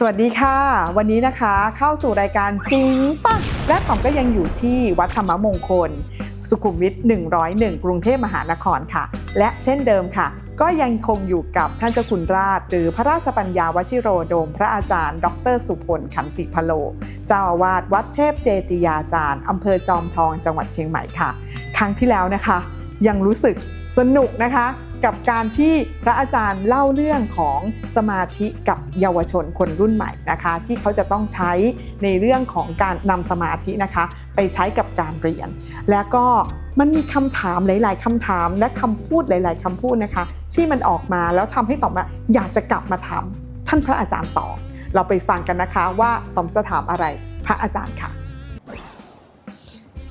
สวัสดีค่ะ วันนี้นะคะเข้าสู่รายการจริงปะและผมก็ยังอยู่ที่วัดธรรมมงคล สุขุมวิท 101 กรุงเทพมหานครค่ะ และเช่นเดิมค่ะ ก็ยังคงอยู่กับท่านเจ้าคุณราช หรือพระราชปัญญาวชิโรโดม พระอาจารย์ ดร สุพลขันติพโล เจ้าอาวาสวัดเทพเจติยาจารย์อำเภอจอมทองจังหวัดเชียงใหม่ค่ะ ครั้งที่แล้วนะคะ ยังรู้สึกสนุกนะคะ กับการที่พระอาจารย์เล่าเรื่องของสมาธิกับเยาวชนคนรุ่นใหม่นะคะ ที่เขาจะต้องใช้ในเรื่องของการนำสมาธินะคะ ไปใช้กับการเรียน แล้วก็มันมีคำถามหลาย ๆคำถามและคำพูดหลาย ๆคำพูดนะคะ ที่มันออกมาแล้วทำให้ตอบมาอยากจะกลับมาถามท่านพระอาจารย์ต่อ เราไปฟังกันนะคะว่าตอมจะถามอะไรพระอาจารย์ค่ะ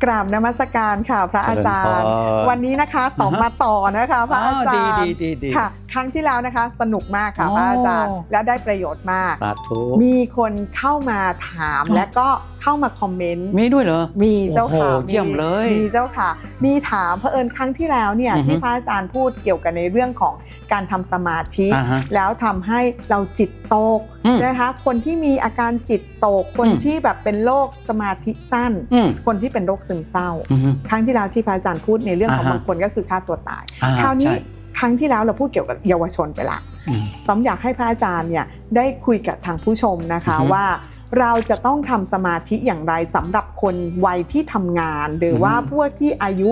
กราบนมัสการค่ะ พระอาจารย์เจริญพรวันนี้นะคะตอมมาต่อนะคะ พระอาจารย์ดีดีดีค่ะ ครั้งที่แล้วนะคะ สนุกมากค่ะอ๋อพระอาจารย์และได้ประโยชน์มาก สาธุ มีคนเข้ามาถามอ๋อ และก็เข้ามาคอมเมนต์ มีด้วยเหรอ มีเจ้าค่ะโอ้โหเยี่ยมเลยมีเจ้าค่ะ มีถามเผอิญครั้งที่แล้วเนี่ยอือฮึ ที่พระอาจารย์พูดเกี่ยวกับในเรื่องของการทำสมาธิ อ่าฮะ แล้วทำให้เราจิตตกอืมนะคะ คนที่มีอาการจิตตก คนอืม ที่แบบเป็นโรคสมาธิสั้น อืมคนที่เป็นโรคซึมเศร้า อืม ครั้งที่แล้วที่พระอาจารย์พูดในเรื่องของอ่าฮะ บางคนก็คือฆ่าตัวตาย อ่คราวนี้ใช่ ครั้งที่แล้วเราพูดเกี่ยวกับเยาวชนไปละอืมต้อมอยากให้พระอาจารย์เนี่ยได้คุยกับทางผู้ชมนะคะอือฮึว่าเราจะต้องทำสมาธิอย่างไรสำหรับคนวัยที่ทำงาน หรือว่าอือฮึพวกที่อายุ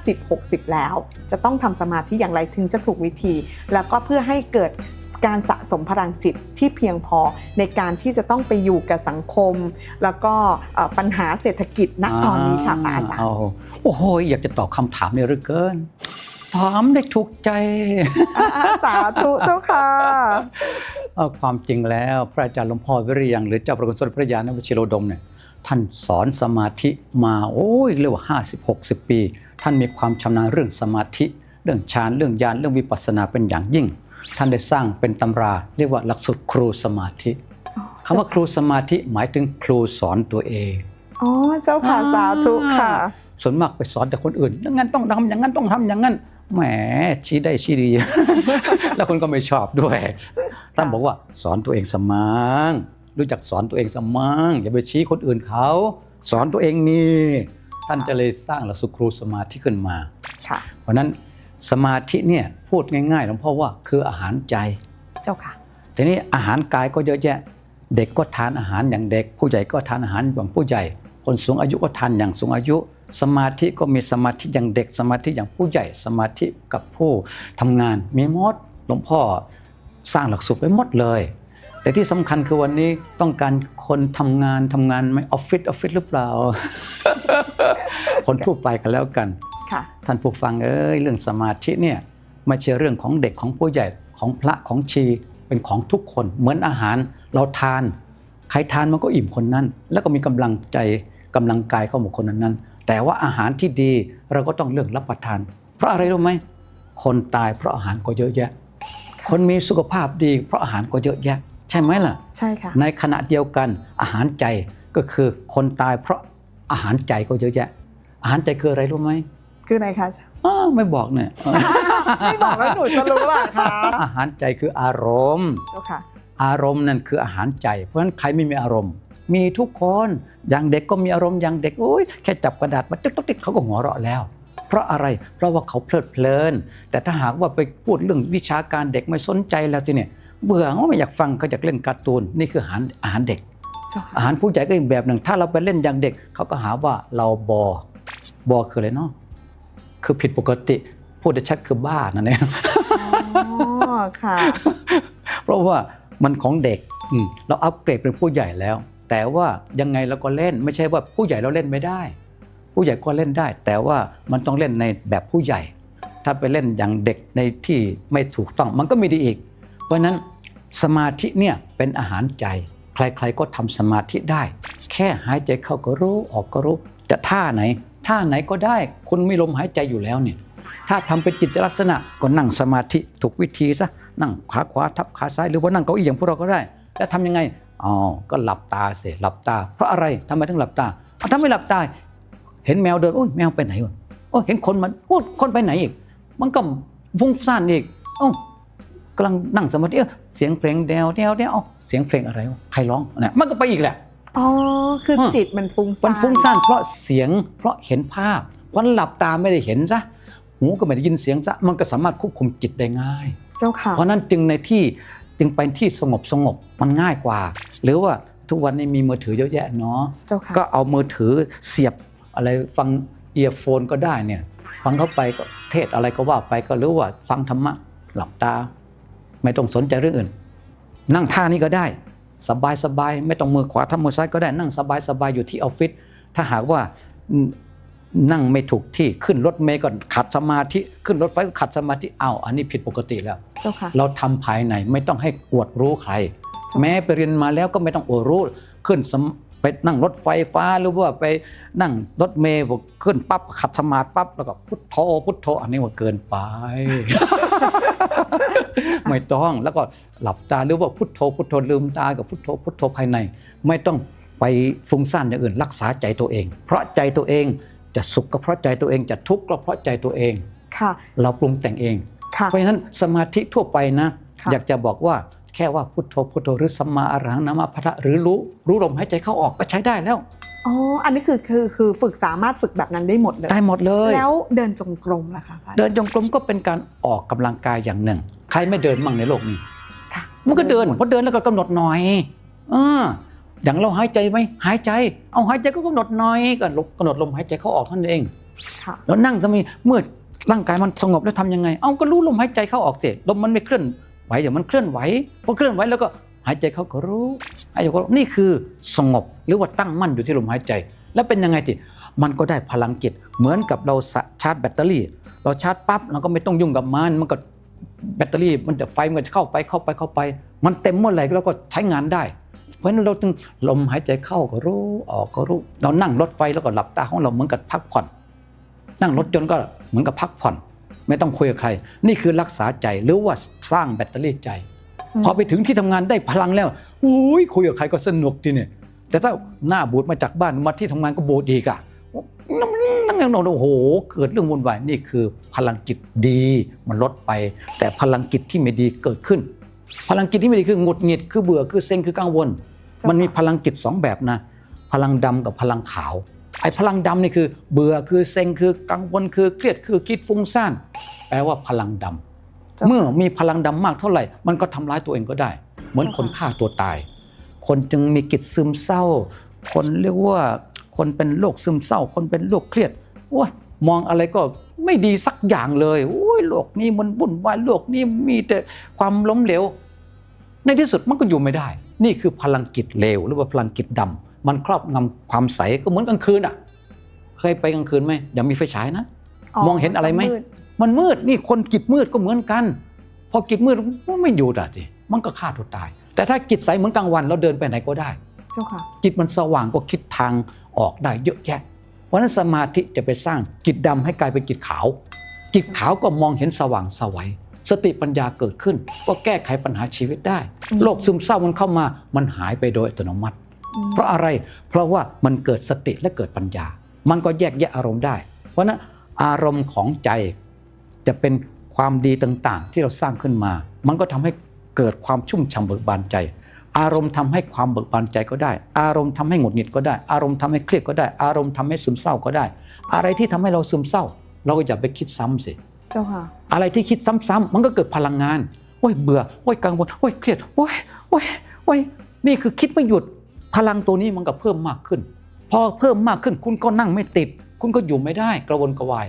50-60 แล้ว จะต้องทำสมาธิอย่างไรถึงจะถูกวิธี แล้วก็เพื่อให้เกิดการสะสมพลังจิตที่เพียงพอในการที่จะต้องไปอยู่กับสังคม แล้วก็เอ่อปัญหาเศรษฐกิจณตอนนี้ค่ะพระอาจารย์โโหโอ้โหอยากจะตอบคำถามเนี่ยเหลือเกิน ถามได้ถูกใจอ่าสาธุเจ้าค่ะเอาความจริงแล้วพระอาจารย์หลวงพ่อวิริยังหรือเจ้าประคุณสมเด็จพระยาณวชิโรดมเนี่ยท่านสอนสมาธิมาโอ้ยเรียกว่า50 60 ปี ท่านมีความชำนาญเรื่องสมาธิ เรื่องฌานเรื่องญาณเรื่องวิปัสสนาเป็นอย่างยิ่ง ท่านได้สร้างเป็นตำรา เรียกว่าหลักสูตรครูสมาธิคำว่าครูสมาธิหมายถึงครูสอนตัวเองอ๋อเจ้าค่ะสาธุค่ะส่วนมากไปสอนแต่คนอื่นอย่างนั้นต้องทำอย่างนั้นต้องทำอย่างนั้น แหมชี้ได้ชี้ดี แล้วคนก็ไม่ชอบด้วยท่านบอกว่าสอนตัวเองสมังรู้จักสอนตัวเองสมังอย่าไปชี้คนอื่นเขา สอนตัวเองนี่ท่านจะเลยสร้างหลักสูตรครูสมาธิขึ้นมาค่ะเพราะฉะนั้นสมาธิเนี่ยพูดง่ายๆหลวงพ่อว่าคืออาหารใจเจ้าค่ะทีนี้อาหารกายก็เยอะแยะ เด็กก็ทานอาหารอย่างเด็ก ผู้ใหญ่ก็ทานอาหารอย่างผู้ใหญ่ คนสูงอายุก็ทานอย่างสูงอายุ สมาธิก็มีสมาธิอย่างเด็กสมาธิอย่างผู้ใหญ่สมาธิกับผู้ทำงาน มีหมดหลวงพ่อสร้างหลักสูตรไว้หมดเลย แต่ที่สำคัญคือวันนี้ต้องการคนทำงานทำงานไหม่ออฟฟิศออฟฟิศหรือเปล่า คนทั่วไปกันแล้วกันค่ะท่านผู้ฟังเอ้ยเรื่องสมาธิเนี่ยไม่ใช่เรื่องของเด็กของผู้ใหญ่ของพระของชีเป็นของทุกคนเหมือนอาหารเราทาน ใครทานมันก็อิ่มคนนั้น แล้วก็มีกำลังใจกำลังกายเข้าหมู่คนนั้นๆ แต่ว่าอาหารที่ดีเราก็ต้องเลือกรับประทาน เพราะอะไรรู้ไหมคนตายเพราะอาหารก็เยอะแยะ คนมีสุขภาพดี เพราะอาหารก็เยอะแยะ ใช่ไหมล่ะ ใช่ค่ะ ในขณะเดียวกันอาหารใจก็คือคนตายเพราะอาหารใจก็เยอะแยะ อาหารใจคืออะไรรู้ไหมคือไหนคะอ้าวไม่บอกเนี่ย ไม่บอกแล้วหนูจะรู้ล่ะคะอาหารใจคืออารมณ์เจ้าค่ะ อารมณ์นั่นคืออาหารใจ เพราะฉะนั้นใครไม่มีอารมณ์ มีทุกคนอย่างเด็กก็มีอารมณ์อย่างเด็กโอ้ยแค่จับกระดาษมาติ๊กต๊อกติ๊กเขาก็หัวเราะแล้ว เพราะอะไรเพราะว่าเขาเพลิดเพลิน แต่ถ้าหากว่าไปพูดเรื่องวิชาการเด็กไม่สนใจแล้วทีเนี่ยเบื่อเขาไม่อยากฟังเขาอยากเล่นการ์ตูนนี่คืออาหารอาหารเด็กเจ้าอาค่ะหารผู้ใหญ่ก็อีกแบบหนึ่ง ถ้าเราไปเล่นอย่างเด็ก เขาก็หาว่าเราบอบอคืออะไรเนาะคือผิดปกติ พูดได้ชัดคือบ้านั่นเองอ๋อค่ะ เพราะว่า มันของเด็กอืมเราอัปเกรดเป็นผู้ใหญ่แล้ว แต่ว่ายังไงเราก็เล่น ไม่ใช่ว่าผู้ใหญ่เราเล่นไม่ได้ ผู้ใหญ่ก็เล่นได้ แต่ว่ามันต้องเล่นในแบบผู้ใหญ่ ถ้าไปเล่นอย่างเด็กในที่ไม่ถูกต้องมันก็ไม่ดีอีก เพราะฉะนั้นสมาธิเนี่ยเป็นอาหารใจ ใครๆก็ทำสมาธิได้ แค่หายใจเข้าก็รู้ออกก็รู้ จะท่าไหน ท่าไหนก็ได้ คุณมีลมหายใจอยู่แล้วเนี่ยถ้าทำเป็นจิตลักษณะก็นั่งสมาธิถูกวิธีซะ นั่งขาขวาทับขาซ้ายหรือว่านั่งเก้าอี้อย่างพวกเราก็ได้ แล้วทำยังไงอ๋อก็หลับตาเสียหลับตา เพราะอะไรทำไมถึงหลับตาเอาถ้าไม่หลับตา เห็นแมวเดินโอ้ยแมวไปไหนวะโอ้ยเห็นคนมันโอ้ยคนไปไหนอีก มันก็ฟุ้งซ่านอีกเอ้ากำลังนั่งสมาธิเอ้อเสียงเพลงแดวแดวแดวเอ้าเสียงเพลงอะไรวะใครร้องเนี่ยมันก็ไปอีกแหละอ๋อคือฮะจิตมันฟุ้งซ่านมันฟุ้งซ่านเพราะเสียงเพราะเห็นภาพเพราะหลับตาไม่ได้เห็นซะหูก็ไม่ได้ยินเสียงซะมันก็สามารถควบคุมจิตได้ง่าย เจ้าค่ะเพราะฉะนั้นจึงในที่จึงไปที่สงบสงบมันง่ายกว่า หรือว่าทุกวันนี้มีมือถือเยอะแยะเนาะเจ้าค่ะก็เอามือถือเสียบอะไรฟังเอียร์โฟนก็ได้เนี่ยฟังเข้าไปก็เทศอะไรก็ว่าไปก็หรือว่าฟังธรรมะหลับตา ไม่ต้องสนใจเรื่องอื่น นั่งท่านี้ก็ได้ สบายสบายไม่ต้องมือขวาทำมือซ้ายก็ได้นั่งสบายสบายอยู่ที่ออฟฟิศถ้าหากว่าอืม นั่งไม่ถูกที่ขึ้นรถเมล์ก็ขัดสมาธิขึ้นรถไฟก็ขัดสมาธิอ้าวอันนี้ผิดปกติแล้ว เจ้าค่ะ เราทำภายในไม่ต้องให้อวดรู้ใคร จ้ะ แม้ไปเรียนมาแล้วก็ไม่ต้องอวดรู้ขึ้นสมไปนั่งรถไฟฟ้าหรือว่าไปนั่งรถเมล์บอกขึ้นปั๊บขัดสมาธิปั๊บแล้วก็พุทโธพุทโธอันนี้ว่าเกินไป ไม่ต้องแล้วก็หลับตาหรือว่าพุทโธพุทโธลืมตากับพุทโธพุทโธภายใน ไม่ต้องไปฟุ้งซ่านอย่างอื่นรักษาใจตัวเอง เพราะใจตัวเอง จะสุขก็เพราะใจตัวเอง จะทุกข์ก็เพราะใจตัวเอง ค่ะ เราปรุงแต่งเองค่ะเพราะฉะนั้นสมาธิทั่วไปนะค่ะอยากจะบอกว่าแค่ว่าพุทโธพุทโธหรือสัมมาอรหังนามาพระหรือรู้รู้ลมหายใจเข้าออกก็ใช้ได้แล้วอ๋อ อันนี้คือคือคือฝึกสามารถฝึกแบบนั้นได้หมดเลย ได้หมดเลย แล้วเดินจงกรมล่ะคะพระอาจารย์เดินจงกรมก็เป็นการออกกำลังกายอย่างหนึ่ง ใครไม่เดินมั่งในโลกนี้ค่ะมันก็เดินเพราะเดินแล้วก็กำหนดหน่อยเออ อย่างเราหายใจไหมหายใจ เอาหายใจก็กำหนดหน่อยก็ลบกำหนดลมหายใจเข้าออกเท่านั้นเองค่ะแล้วนั่งจะมีเมื่อร่างกายมันสงบแล้วทำยังไง เอาก็รู้ลมหายใจเข้าออกเสร็จลมมันไม่เคลื่อนไหวอย่างมันเคลื่อนไหวพอเคลื่อนไหวแล้วก็หายใจเข้าก็รู้หายใจเข้าก็รู้นี่คือสงบหรือว่าตั้งมั่นอยู่ที่ลมหายใจ แล้วเป็นยังไงจิมันก็ได้พลังจิตเหมือนกับเราสะชาร์จแบตเตอรี่ เราชาร์จปั๊บเราก็ไม่ต้องยุ่งกับมันมันก็แบตเตอรี่มันจะไฟมันก็จะเข้าไปเข้าไปเข้าไป มันเต็มเมื่อไหร่เราก็ใช้งานได้ เพราะฉะนั้นเราจึงลมหายใจเข้าก็รู้ออกก็รู้ เรานั่งรถไฟแล้วก็หลับตาของเราเหมือนกับพักผ่อน นั่งรถยนต์ก็เหมือนกับพักผ่อน ไม่ต้องคุยกับใคร นี่คือรักษาใจหรือว่าสร้างแบตเตอรี่ใจอืมพอไปถึงที่ทำงานได้พลังแล้วอุ้ยคุยกับใครก็สนุกทีเนี่ยแต่ถ้าหน้าบูดมาจากบ้านมาที่ทำงานก็บูดอีกอะนั่งนั่งนั่งโอ้โห เกิดเรื่องวุ่นวายนี่คือพลังจิตดีมันลดไป แต่พลังจิตที่ไม่ดีเกิดขึ้น พลังจิตที่ไม่ดีคือหงุดหงิดคือเบื่อคือเซ็งคือกังวลเจ้าค่ะมันมีพลังจิตสองแบบนะ พลังดำกับพลังขาว ไอ้พลังดำนี่คือ เบื่อคือเซ็งคือกังวลคือเครียดคือคิดฟุ้งซ่านแปลว่าพลังดำเจ้าค่ะเมื่อมีพลังดำมากเท่าไหร่ มันก็ทำร้ายตัวเองก็ได้ เหมือนเจ้าคนค่ะฆ่าตัวตาย คนจึงมีกิจซึมเศร้า คนเรียกว่าคนเป็นโรคซึมเศร้า คนเป็นโรคเครียดโอ้ยมองอะไรก็ไม่ดีสักอย่างเลยโอ้ยโลกนี้มันวุ่นวายโลกนี้มีแต่ความล้มเหลว ในที่สุดมันก็อยู่ไม่ได้ นี่คือพลังกิจเลวหรือว่าพลังกิจดำมันครอบงำความใสก็เหมือนกลางคืนอะ เคยไปกลางคืนไหมอย่ามีไฟฉายนะ มองเห็นอะไรไหมมืดมันมืดนี่คนกิจมืดก็เหมือนกัน พอกิจมืดมันไม่อยู่ด่ะสิมันก็ฆ่าตัวตาย แต่ถ้ากิจใสเหมือนกลางวันเราเดินไปไหนก็ได้เจ้าค่ะจิตมันสว่างก็คิดทางออกได้เยอะแยะเพราะฉะนั้นสมาธิจะไปสร้างจิตดำให้กลายเป็นจิตขาวจิตขาวก็มองเห็นสว่างสวัย สติปัญญาเกิดขึ้น ก็แก้ไขปัญหาชีวิตได้อืมโรคซึมเศร้ามันเข้ามา มันหายไปโดยอัตโนมัติอืมเพราะอะไร เพราะว่ามันเกิดสติและเกิดปัญญา มันก็แยกแยะอารมณ์ได้ เพราะฉะนั้นอารมณ์ของใจจะเป็นความดีต่างๆ ที่เราสร้างขึ้นมา มันก็ทำให้เกิดความชุ่มฉ่ำเบิกบานใจ อารมณ์ทำให้ความเบิกบานใจก็ได้ อารมณ์ทำให้หงุดหงิดก็ได้ อารมณ์ทำให้เครียดก็ได้ อารมณ์ทำให้ซึมเศร้าก็ได้ อะไรที่ทำให้เราซึมเศร้า เราก็อย่าไปคิดซ้ำสิ เจ้าค่ะอะไรที่คิดซ้ำๆมันก็เกิดพลังงานโอ้ยเบื่อโอ้ยกังวลโอ้ยเครียดโอ้ยโอ้ยโอ้ยนี่คือคิดไม่หยุดพลังตัวนี้มันก็เพิ่มมากขึ้น พอเพิ่มมากขึ้นคุณก็นั่งไม่ติด คุณก็อยู่ไม่ได้กระวนกระวาย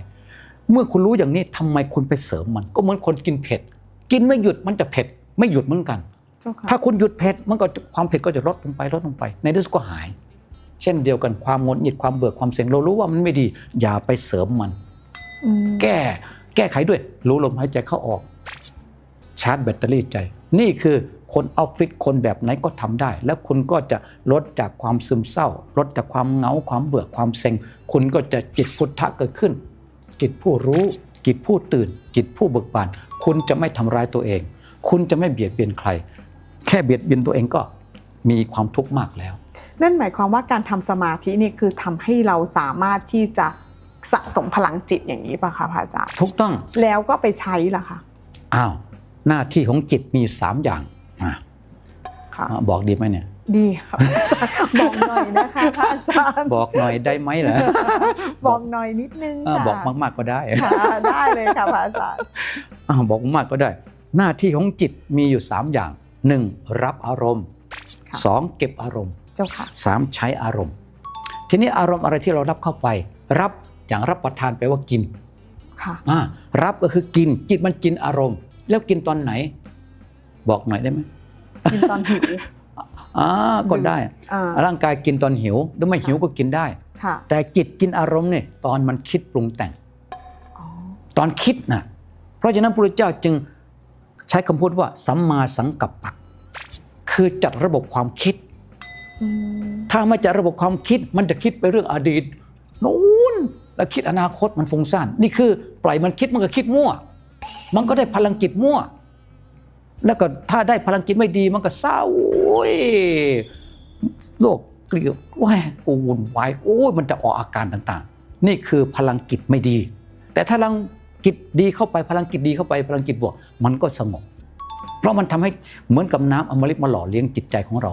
เมื่อคุณรู้อย่างนี้ทำไมคุณไปเสริมมัน ก็เหมือนคนกินเผ็ด กินไม่หยุดมันจะเผ็ด ไม่หยุดเหมือนกันเจ้าค่ะถ้าคุณหยุดเผ็ดมันก็ความเผ็ดก็จะลดลงไปลดลงไป ในที่สุดก็หาย เช่นเดียวกันความงดหงิดความเบื่อความเสียงเรารู้ว่ามันไม่ดี อย่าไปเสริมมันอืมแก้ แก้ไขด้วย รู้ลมหายใจเข้าออก ชาร์จแบตเตอรี่ใจ นี่คือคนออฟฟิศคนแบบไหนก็ทำได้ แล้วคุณก็จะลดจากความซึมเศร้า ลดจากความเหงาความเบื่อความเซ็ง คุณก็จะจิตพุทธะเกิดขึ้น จิตผู้รู้จิตผู้ตื่น จิตผู้เบิกบาน คุณจะไม่ทำร้ายตัวเอง คุณจะไม่เบียดเบียนใคร แค่เบียดเบียนตัวเองก็มีความทุกข์มากแล้ว นั่นหมายความว่าการทำสมาธินี่คือทำให้เราสามารถที่จะ สะสมพลังจิตอย่างนี้ป่ะคะพระอาจารย์ทุกต้อง แล้วก็ไปใช้ล่ะคะอ้าวหน้าที่ของจิตมีสามอย่างอะค่ะอะบอกดีไหมเนี่ยดีครับอาจารย์บอกหน่อยนะคะพระอาจารย์บอกหน่อยได้ไหมเหรอบอกหน่อยนิดนึงอะค่ะบอกมากๆก็ได้ค่ะได้เลยค่ะพระอาจารย์อะบอกมากๆก็ได้ หน้าที่ของจิตมีอยู่ 3 อย่าง 1. รับอารมณ์ค่ะ 2. เก็บอารมณ์เจ้าค่ะ 3. ใช้อารมณ์ ทีนี้อารมณ์อะไรที่เรารับเข้าไป รับ อย่างรับประทานแปลว่ากินค่ะอ่ารับก็คือกิน จิตมันกินอารมณ์ แล้วกินตอนไหน บอกหน่อยได้ไหมกินตอนหิวอ่าก็ได้อ่าร่างกายกินตอนหิว หรือไม่หิวก็กินได้ค่ะแต่จิตกินอารมณ์เนี่ยตอนมันคิดปรุงแต่งอ๋อตอนคิดนะเพราะฉะนั้นพระพุทธเจ้าจึงใช้คำพูดว่าสัมมาสังกัปปะคือจัดระบบความคิดอืมถ้าไม่จัดระบบความคิด มันจะคิดไปเรื่องอดีตนู้น แล้วคิดอนาคตมันฟุ้งซ่านนี่คือปล่อยมันคิดมันก็คิดมั่ว มันก็ได้พลังจิตมั่ว แล้วก็ถ้าได้พลังจิตไม่ดีมันก็เศร้าโอ้ยโลกเกลียวแหวกูวุ่นวายโอ้ยมันจะออกอาการต่างๆ นี่คือพลังจิตไม่ดี แต่ถ้าพลังจิตดีเข้าไปพลังจิตดีเข้าไปพลังจิตบวก มันก็สงบ เพราะมันทำให้เหมือนกับน้ำอมฤตมาหล่อเลี้ยงจิตใจของเรา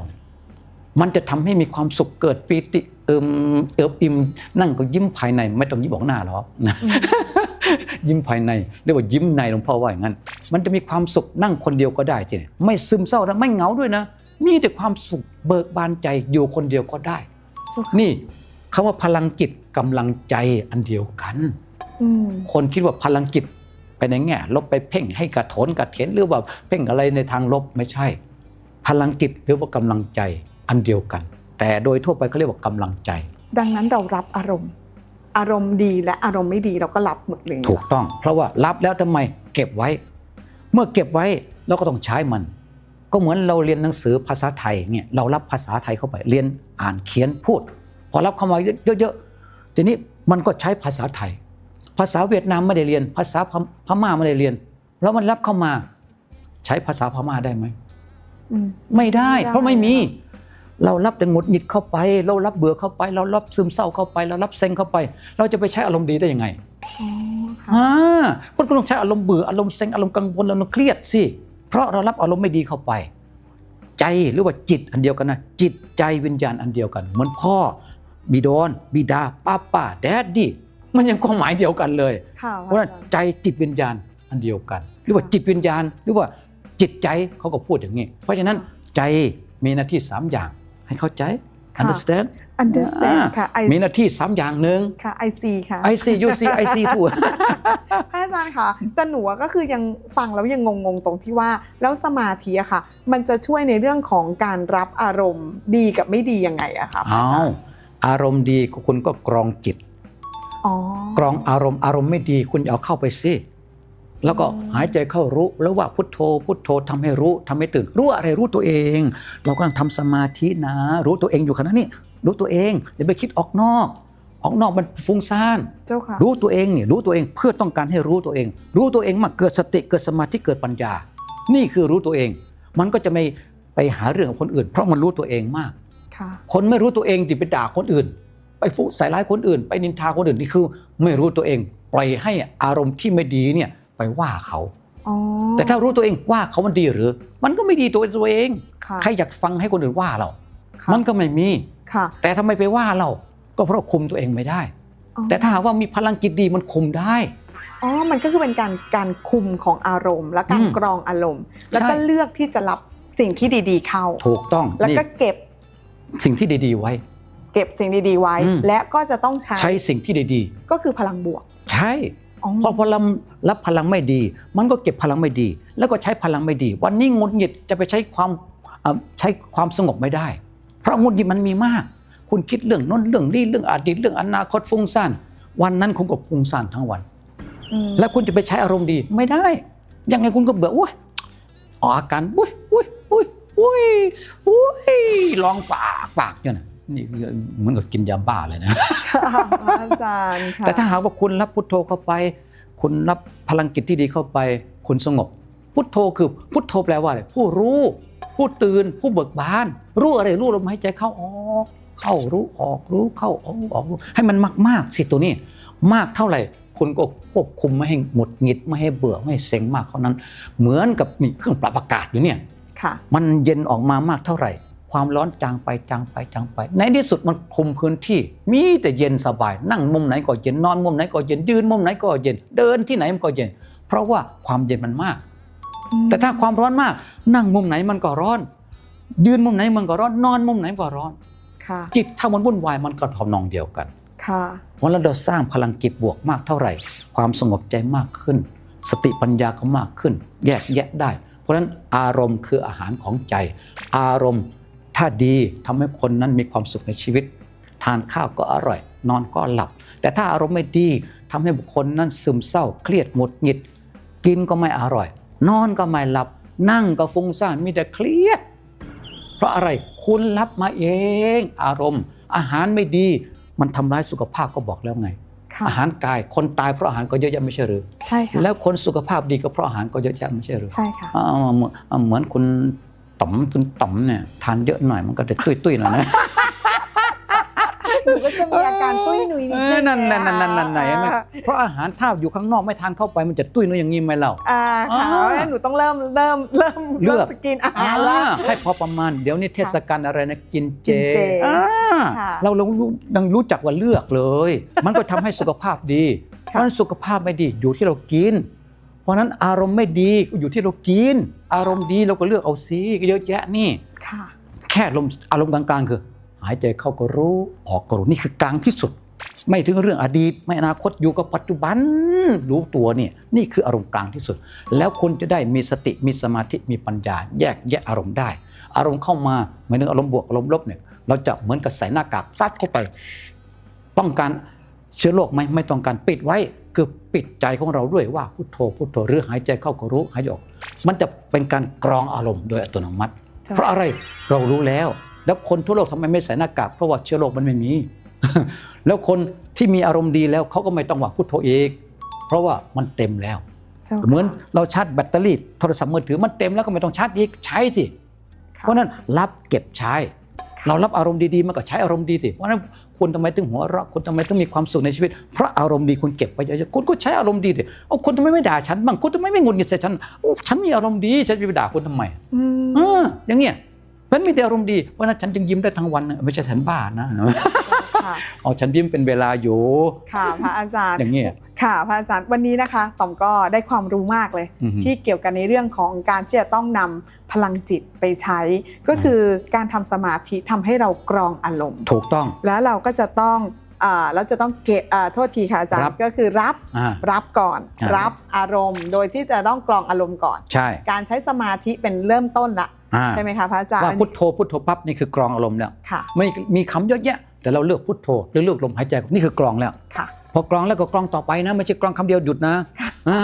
มันจะทำให้มีความสุขเกิดปีติ อิมเอิบอิ่มนั่งก็ยิ้มภายในไม่ต้องยิ้มออกหน้าหรอกนะยิ้มภายในเรียกว่ายิ้มในหลวงพ่อว่าอย่างนั้น มันจะมีความสุขนั่งคนเดียวก็ได้ทีนี้ไม่ซึมเศร้าและไม่เหงาด้วยนะ มีแต่ความสุขเบิกบานใจอยู่คนเดียวก็ได้เจ้าค่ะนี่คำว่าพลังจิตกำลังใจอันเดียวกันอืมคนคิดว่าพลังจิตไปในแง่ลบไปเพ่งให้กระโถนกระเถนหรือว่าเพ่งอะไรในทางลบไม่ใช่ พลังจิตหรือว่ากำลังใจอันเดียวกัน แต่โดยทั่วไปเขาเรียกว่ากำลังใจ ดังนั้นเรารับอารมณ์ อารมณ์ดีและอารมณ์ไม่ดีเราก็รับหมดเลย ถูกต้อง เพราะว่ารับแล้วทำไมเก็บไว้ เมื่อเก็บไว้เราก็ต้องใช้มัน ก็เหมือนเราเรียนหนังสือภาษาไทยเนี่ยเรารับภาษาไทยเข้าไปเรียนอ่านเขียนพูด พอรับเข้ามาเยอะๆทีนี้มันก็ใช้ภาษาไทย ภาษาเวียดนามไม่ได้เรียน ภาษาพมพม่าไม่ได้เรียน แล้วมันรับเข้ามา ใช้ภาษาพม่าได้ไหมอืมไม่ได้ไม่ได้ เพราะไม่มี เรารับแต่หงุดหงิดเข้าไป เรารับเบื่อเข้าไป เรารับซึมเศร้าเข้าไป เรารับเซ็งเข้าไป เราจะไปใช้อารมณ์ดีได้ยังไงอ๋อค่ะอ่าคุณก็ต้องใช้อารมณ์เบื่ออารมณ์เซ็งอารมณ์กังวลอารมณ์เครียดสิเพราะเรารับอารมณ์ไม่ดีเข้าไป ใจหรือว่าจิตอันเดียวกันนะจิตใจวิญญาณอันเดียวกัน เหมือนพ่อบิดอนบิดาป้าป้าแดดดี้มันยังความหมายเดียวกันเลยค่ะเพราะฉะนั้นใจจิตวิญญาณอันเดียวกัน หรือว่าจิตวิญญาณ หรือว่าจิตใจเขาก็พูดอย่างนี้ เพราะฉะนั้นใจมีหน้าที่สามอย่าง ให้เข้าใจ understand understand ค่ะ I มีหน้าที่สามอย่างหนึ่งค่ะ I see ค่ะ I see you see I see พูดพระอาจารย์คะแต่หนูอะก็คือยังฟังแล้วยังงงๆตรงที่ว่า แล้วสมาธิอะค่ะ มันจะช่วยในเรื่องของการรับอารมณ์ดีกับไม่ดียังไงอะคะพระเอาอาจารย์อารมณ์ดีคุณก็กรองจิตอ๋อกรองอารมณ์อารมณ์ไม่ดีคุณเอาเข้าไปสิ แล้วก็อืมหายใจเข้ารู้แล้วว่าพุทโธ พุทโธทำให้รู้ทำให้ตื่น รู้อะไรรู้ตัวเอง เรากำลังทำสมาธินะ รู้ตัวเองอยู่ขณะนี้ รู้ตัวเองอย่าไปคิดออกนอก ออกนอกมันฟุ้งซ่านเจ้าค่ะรู้ตัวเองเนี่ยรู้ตัวเองเพื่อต้องการให้รู้ตัวเอง รู้ตัวเองมากเกิดสติเกิดสมาธิเกิดปัญญา นี่คือรู้ตัวเอง มันก็จะไม่ไปหาเรื่องกับคนอื่น เพราะมันรู้ตัวเองมากค่ะคนไม่รู้ตัวเองจิไปด่าคนอื่น ไปฟุใส่ร้ายคนอื่น ไปนินทาคนอื่นนี่คือ ไม่รู้ตัวเอง ปล่อยให้อารมณ์ที่ไม่ดีเนี่ย ไปว่าเขาอ๋อแต่ถ้ารู้ตัวเองว่าเขามันดีหรือ มันก็ไม่ดีตัวตัวเองค่ะใครอยากฟังให้คนอื่นว่าเราค่ะมันก็ไม่มีค่ะแต่ทำไมไปว่าเรา ก็เพราะคุมตัวเองไม่ได้อ๋อแต่ถ้าหากว่ามีพลังจิตดีมันคุมได้อ๋อ มันก็คือเป็นการการคุมของอารมณ์ และการอืมกรองอารมณ์ แล้วก็ใช่เลือกที่จะรับสิ่งที่ดี ๆ เข้า ถูกต้อง แล้วนี่ก็เก็บสิ่งที่ดี ๆ ไว้ เก็บสิ่งดี ๆ ไว้อืมและก็จะต้องใช้ใช้สิ่งที่ดีก็คือพลังบวกๆใช่อ๋อ พอพลังรับพลังไม่ดี มันก็เก็บพลังไม่ดี แล้วก็ใช้พลังไม่ดี วันนี้งุนหงิดจะไปใช้ความเอ่อใช้ความสงบไม่ได้ เพราะงุนหงิดมันมีมาก คุณคิดเรื่องโน้นเรื่องนี้เรื่องอดีตเรื่องอนาคตฟุ้งซ่านวันนั้นคุณก็ฟุ้งซ่านทั้งวันอืมแล้วคุณจะไปใช้อารมณ์ดีไม่ได้ ยังไงคุณก็เบื่ออุ้ยออกอาการอุ้ยอุ้ยอุ้ยอุ้ยอุ้ยร้องปากปากอยู่นะ นี่คือเหมือนกับกินยาบ้าเลยนะค่ะอาจารย์ค่ะแต่ถ้าหากว่าคุณรับพุทโธเข้าไป คุณรับพลังจิตที่ดีเข้าไป คุณสงบ พุทโธคือพุทโธแปลว่าอะไรผู้รู้ ผู้ตื่น ผู้เบิกบาน รู้อะไรรู้ลมหายใจเข้าออกเข้ารู้ออกรู้เข้าออกออกรู้ให้มันมากๆสิตัวนี้ มากเท่าไหร่คุณก็ควบคุมไม่ให้หงุดหงิดไม่ให้เบื่อไม่ให้เซ็งมากเท่านั้น เหมือนกับมีเครื่องปรับอากาศอยู่เนี่ยค่ะมันเย็นออกมามากเท่าไหร่ ความร้อนจางไปจางไปจางไป ในที่สุดมันคุมพื้นที่ มีแต่เย็นสบาย นั่งมุมไหนก็เย็นนอนมุมไหนก็เย็นยืนมุมไหนก็เย็น เดินที่ไหนมันก็เย็น เพราะว่าความเย็นมันมาก แต่ถ้าความร้อนมาก นั่งมุมไหนมันก็ร้อน ยืนมุมไหนมันก็ร้อนนอนมุมไหนมันก็ร้อนค่ะจิตถ้ามันวุ่นวายมันก็ทำนองเดียวกันค่ะวันเราสร้างพลังจิตบวกมากเท่าไหร่ ความสงบใจมากขึ้น สติปัญญาก็มากขึ้น แยกแยะได้ เพราะฉะนั้นอารมณ์คืออาหารของใจ อารมณ์ ถ้าดีทำให้คนนั้นมีความสุขในชีวิต ทานข้าวก็อร่อย นอนก็หลับ แต่ถ้าอารมณ์ไม่ดีทำให้บุคคลนั้นซึมเศร้า เครียดหงุดหงิด กินก็ไม่อร่อย นอนก็ไม่หลับ นั่งก็ฟุ้งซ่านมีแต่เครียด เพราะอะไรคุณรับมาเอง อารมณ์ อาหารไม่ดี มันทำร้ายสุขภาพก็บอกแล้วไงค่ะอาหารกายคนตายเพราะอาหารก็เยอะแยะไม่ใช่หรือใช่ค่ะแล้วคนสุขภาพดีก็เพราะอาหารก็เยอะแยะไม่ใช่หรือใช่ค่ะอ่าเหมือนอ่าเหมือนคุณ ต๋อมคุณต๋อมเนี่ยทานเยอะหน่อยมันก็จะตุ้ยตุ้ยๆหน่อยนะหนูก็จะมีอาการตุ้ยหนุยนิดนึงนั่นนั่นนั่นนั่นนั่นไหนอ่านะเพราะอาหารถ้าอยู่ข้างนอกไม่ทานเข้าไปมันจะตุ้ยนุ้ยอย่างนี้ไหมเราอ่าค่ะอ่าเพราะฉะนั้นหนูต้องเริ่มเริ่มเริ่มเลือกริ่มสกินอาหารละอ่าให้พอประมาณเดี๋ยวนี้เทศกาลอะไรนะกินเจกินเจอ่าค่ะเราเรารู้ดังรู้จักว่าเลือกเลย มันก็ทำให้สุขภาพดีเพค่ะราะฉะนั้นสุขภาพไม่ดีอยู่ที่เรากินเพ ราะฉะนั้นอารมณ์ไม่ดีก็อยู่ที่เรากิน อารมณ์ดีเราก็เลือกเอาซิก็เยอะแยะนี่ค่ะแค่ลมอารมณ์กลางๆ คือ หายใจเข้าก็รู้ออกก็รู้นี่คือกลางที่สุด ไม่ถึงเรื่องอดีต ไม่อนาคตอยู่กับปัจจุบันรู้ตัวเนี่ยนี่คืออารมณ์กลางที่สุด แล้วคุณจะได้มีสติมีสมาธิมีปัญญา แยกแยะอารมณ์ได้ อารมณ์เข้ามาหมายถึงอารมณ์บวกอารมณ์ลบเนี่ยเราจะเหมือนกับใส่หน้ากากซัดเข้าไป ต้องการ เชื้อโรคไหมไม่ต้องการปิดไว้ คือปิดใจของเราด้วยว่าพุทโธพุทโธหรือหายใจเข้าก็รู้หายใจออก มันจะเป็นการกรองอารมณ์โดยอัตโนมัติใช่เพราะอะไรเรารู้แล้ว แล้วคนทั่วโลกทำไมไม่ใส่หน้ากากเพราะว่าเชื้อโรคมันไม่มี แล้วคนที่มีอารมณ์ดีแล้วเขาก็ไม่ต้องว่าพุทโธเองเพราะว่ามันเต็มแล้วเจ้าค่ะเหมือนเราชาร์จแบตเตอรี่โทรศัพท์มือถือมันเต็มแล้วก็ไม่ต้องชาร์จอีกใช้สิค่ะเพราะฉะนั้นรับเก็บใช้ เรารับอารมณ์ดีๆมันก็ใช้อารมณ์ดีสิเพราะฉะนั้น คุณทำไมถึงหัวเราะคุณทำไมถึงมีความสุขในชีวิต เพราะอารมณ์ดีคุณเก็บไว้เยอะๆคุณก็ใช้อารมณ์ดีสิเอาคุณทำไมไม่ด่าฉันบ้างคุณทำไมไม่หงุดหงิดใส่ฉันโอ้ฉันมีอารมณ์ดีฉันจะไปด่าคุณทำไมอืมเอออย่างเงี้ยมันมีแต่อารมณ์ดีเพราะฉะนั้นฉันจึงยิ้มได้ทั้งวันนะไม่ใช่ฉันบ้านะค่ะเอาฉันยิ้มเป็นเวลาอยู่ค่ะพระอาจารย์อย่างเงี้ย ค่ะพระอาจารย์วันนี้นะคะต่อมก็ได้ความรู้มากเลยอือฮึที่เกี่ยวกันในเรื่องของการที่จะต้องนำพลังจิตไปใช้ ก็คือการทำสมาธิทำให้เรากรองอารมณ์ ถูกต้องแล้วเราก็จะต้องอ่าเราจะต้องเก็บอ่าโทษทีค่ะอาจารรับย์ก็คือรับอ่ารับก่อนอ่ารัรับอารมณ์ โดยที่จะต้องกรองอารมณ์ก่อนใช่การใช้สมาธิเป็นเริ่มต้นละอ่าใช่ไหมคะพระอาจารย์ว่าพุทโธพุทโธปั๊บนี่คือกรองอารมณ์แล้วค่ะไม่มีคำเยอะแยะ แต่เราเลือกพุทโธหรือเลือกลมหายใจนี่คือกรองแล้วค่ะ พอกรองแล้วก็กรองต่อไปนะไม่ใช่กรองคำเดียวหยุดนะค่ะอ่า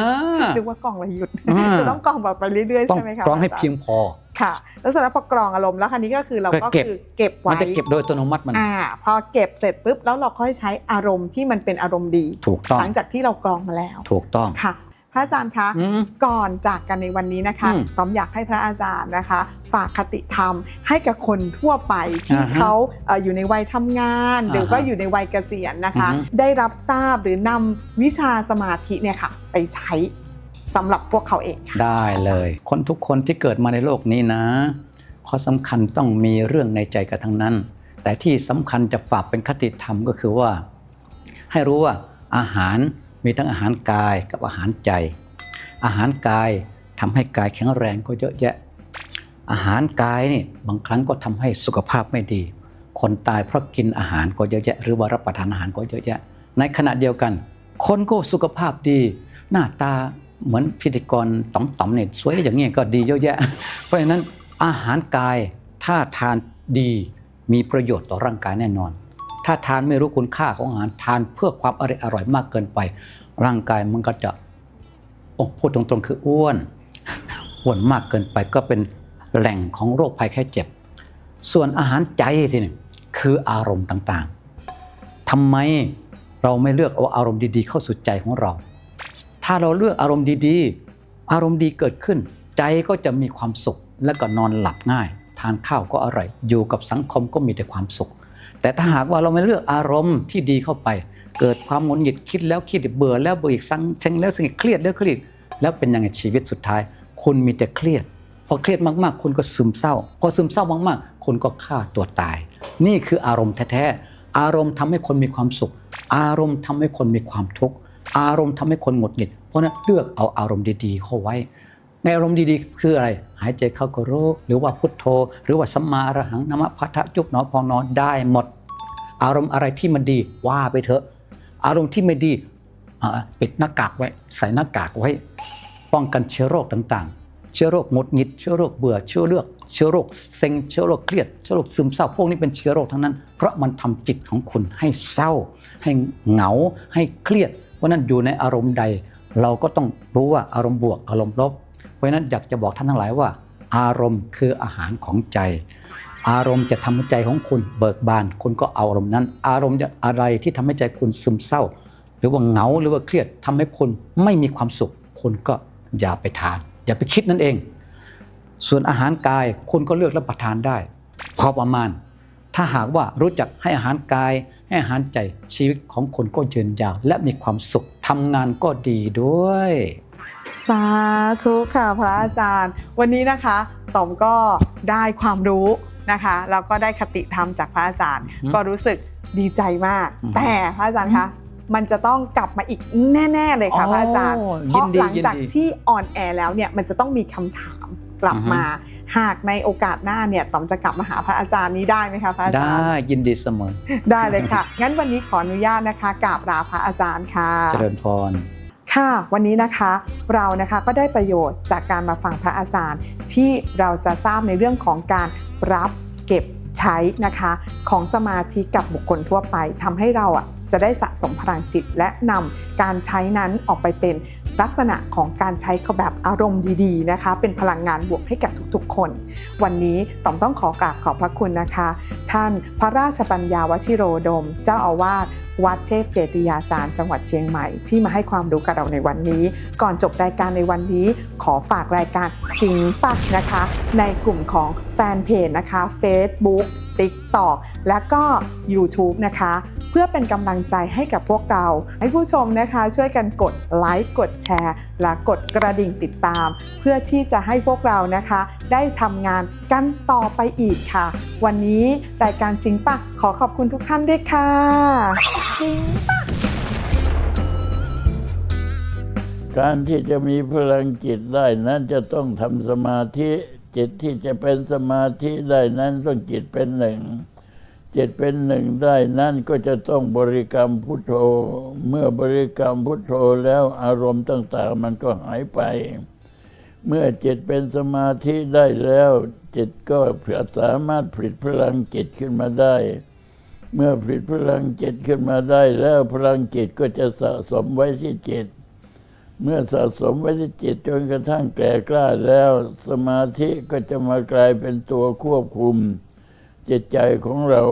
นึกว่ากรองอะไรหยุดอ่าจะต้องกรองแบบไปเรื่อยๆต้องใช่ไหมคะกรองให้พะาจาเพียงพอค่ะ แล้วเสร็จแล้วพอกรองอารมณ์แล้วคันนี้ก็คือเราก็ก็เก็บคือเก็บมันไว้จะเก็บโดยอัตโนมัติมันอ่าพอเก็บเสร็จปุ๊บแล้วเราค่อยใช้อารมณ์ที่มันเป็นอารมณ์ดี ถูกต้องหลังจากที่เรากรองมาแล้ว ถูกต้องค่ะพ ระอาจารย์คะอืมก่อนจากกันในวันนี้นะคะอืมต้อมอยากให้พระอาจารย์นะคะ ฝากคติธรรมให้กับคนทั่วไปที่อ่าฮะเขาเอ่ออยู่ในวัยทำงานอ่าฮะหรือว่าอยู่ในวัยเกษียณนะคะอือฮึได้รับทราบหรือนำวิชาสมาธิเนี่ยค่ะ ไปใช้สำหรับพวกเขาเองค่ะได้เลย คนทุกคนที่เกิดมาในโลกนี้นะข้อสำคัญต้องมีเรื่องในใจกันทั้งนั้น แต่ที่สำคัญจะฝากเป็นคติธรรมก็คือว่า ให้รู้ว่าอาหาร มีทั้งอาหารกายกับอาหารใจ อาหารกายทำให้กายแข็งแรงก็เยอะแยะ อาหารกายนี่บางครั้งก็ทำให้สุขภาพไม่ดี คนตายเพราะกินอาหารก็เยอะแยะ หรือว่ารับประทานอาหารก็เยอะแยะ ในขณะเดียวกัน คนก็สุขภาพดี หน้าตาเหมือนพิธีกรต่อมๆเนี่ยสวยอย่างเงี้ยก็ดีเยอะแยะ เพราะฉะนั้นอาหารกายถ้าทานดีมีประโยชน์ต่อร่างกายแน่นอน ถ้าทานไม่รู้คุณค่าของอาหารทานเพื่อความอร่อยอร่อยมากเกินไป ร่างกายมันก็จะโอ้พูดตรงๆ คืออ้วนอ้วนมากเกินไปก็เป็นแหล่งของโรคภัยแค่เจ็บ ส่วนอาหารใจทีนี่คืออารมณ์ต่างๆทำไมเราไม่เลือกเอาอารมณ์ดีๆ เข้าสู่ใจของเรา ถ้าเราเลือกอารมณ์ดีๆ อารมณ์ดีเกิดขึ้น ใจก็จะมีความสุขและก็นอนหลับง่าย ทานข้าวก็อร่อย อยู่กับสังคมก็มีแต่ความสุข แต่ถ้าหากว่าเราไม่เลือกอารมณ์ที่ดีเข้าไป เกิดความหงุดหงิดคิดแล้วคิดเบื่อแล้วเบื่ออีกสังเชงแล้วสังเครียดแล้วเครียดแล้วเป็นยังไงชีวิตสุดท้าย คุณมีแต่เครียด พอเครียดมากๆ คุณก็ซึมเศร้า พอซึมเศร้ามากๆ คุณก็ฆ่าตัวตาย นี่คืออารมณ์แท้ๆอารมณ์ทำให้คนมีความสุข อารมณ์ทำให้คนมีความทุกข์อารมณ์ทำให้คนหงุดหงิด เพราะนั้นเลือกเอาอารมณ์ดีๆ เข้าไว้ ในอารมณ์ดีๆ คืออะไร หายใจเข้าก็รู้ หรือว่าพุทโธ หรือว่าสัมมาอรหังนะมะพัทธจุบหนอพองนอนได้หมด อารมณ์อะไรที่มันดีว่าไปเถอะ อารมณ์ที่ไม่ดีปิดหน้ากากไว้ ใส่หน้ากากไว้ ป้องกันเชื้อโรคต่างๆ เชื้อโรคหงุดหงิดเชื้อโรคเบื่อเชื้อเลือกเชื้อโรคเซ็งเชื้อโรคเครียดเชื้อโรคซึมเศร้าพวกนี้เป็นเชื้อโรคทั้งนั้น เพราะมันทำจิตของคุณให้เศร้า ให้เหงาให้เครียดเพราะฉะนั้นอยู่ในอารมณ์ใด เราก็ต้องรู้ว่าอารมณ์บวกอารมณ์ลบ เพราะฉะนั้นอยากจะบอกท่านทั้งหลายว่า อารมณ์คืออาหารของใจ อารมณ์จะทำให้ใจของคุณเบิกบาน คุณก็เอาอารมณ์นั้น อารมณ์อะไรที่ทำให้ใจคุณซึมเศร้า หรือว่าเหงาหรือว่าเครียดทำให้คุณไม่มีความสุข คุณก็อย่าไปทาน อย่าไปคิดนั่นเอง ส่วนอาหารกายคุณก็เลือกรับประทานได้พอประมาณ ถ้าหากว่ารู้จักให้อาหารกายให้อาหารใจชีวิตของคุณก็ยืนยาวและมีความสุขทำงานก็ดีด้วย สาธุค่ะพระอาจารย์ วันนี้นะคะต๋อมก็ได้ความรู้นะคะแล้วก็ได้คติธรรมจากพระอาจารย์อืมก็รู้สึกดีใจมากอืมแต่พระอาจารย์คะมันจะต้องกลับมาอีกแน่ ๆ เลยค่ะอ๋อพระอาจารย์ เพยิราะนดีหลังจากยินดีที่ออนแอร์แล้วเนี่ยมันจะต้องมีคำถามกลับอือฮึมา หากในโอกาสหน้าเนี่ยต๋อมจะกลับมาหาพระอาจารย์นี้ได้ไหมคะพระอาจารได้ย์ยินดีเสมอ ได้เลยค่ะ งั้นวันนี้ขออนุญาตนะคะกราบลาพระอาจารย์ค่ะ เจริญพร ค่ะวันนี้นะคะเรานะคะก็ได้ประโยชน์จากการมาฟังพระอาจารย์ ที่เราจะทราบในเรื่องของการรับเก็บใช้นะคะของสมาธิกับบุคคลทั่วไปทำให้เราอะจะได้สะสมพลังจิต และนำการใช้นั้นออกไปเป็นลักษณะของการใช้เขาแบบอารมณ์ดีๆนะคะ เป็นพลังงานบวกให้กับทุกๆ คน วันนี้ต่อมต้องขอกราบขอบพระคุณนะคะ ท่านพระราชปัญญาวชิโรดม เจ้าอาวาส วัดเทพเจติยาจารย์จังหวัดเชียงใหม่ที่มาให้ความรู้กับเราในวันนี้ ก่อนจบรายการในวันนี้ ขอฝากรายการจริงปะนะคะ ในกลุ่มของแฟนเพจนะคะ Facebook TikTok และก็ YouTube นะคะ เพื่อเป็นกำลังใจให้กับพวกเรา ให้ผู้ชมนะคะช่วยกันกดไลค์กดแชร์ และกดกระดิ่งติดตาม เพื่อที่จะให้พวกเรานะคะ ได้ทำงานกันต่อไปอีกค่ะ วันนี้รายการจริงปะขอขอบคุณทุกท่านด้วยค่ะจริงการที่จะมีพลังจิตได้นั้นจะต้องทำสมาธิ จิตที่จะเป็นสมาธิได้นั้นต้องจิตเป็นหนึ่ง จิตเป็นหนึ่งได้นั้นก็จะต้องบริกรรมพุทโธ เมื่อบริกรรมพุทโธแล้วอารมณ์ต่างๆ มันก็หายไป เมื่อจิตเป็นสมาธิได้แล้ว จิตก็สามารถผลิตพลังจิตขึ้นมาได้ เมื่อผลิตพลังจิตขึ้นมาได้แล้วพลังจิตก็จะสะสมไว้ที่จิต เมื่อสะสมไว้ที่จิตจนกระทั่งแก่กล้าแล้ว สมาธิก็จะมากลายเป็นตัวควบคุมจิตใจของเรา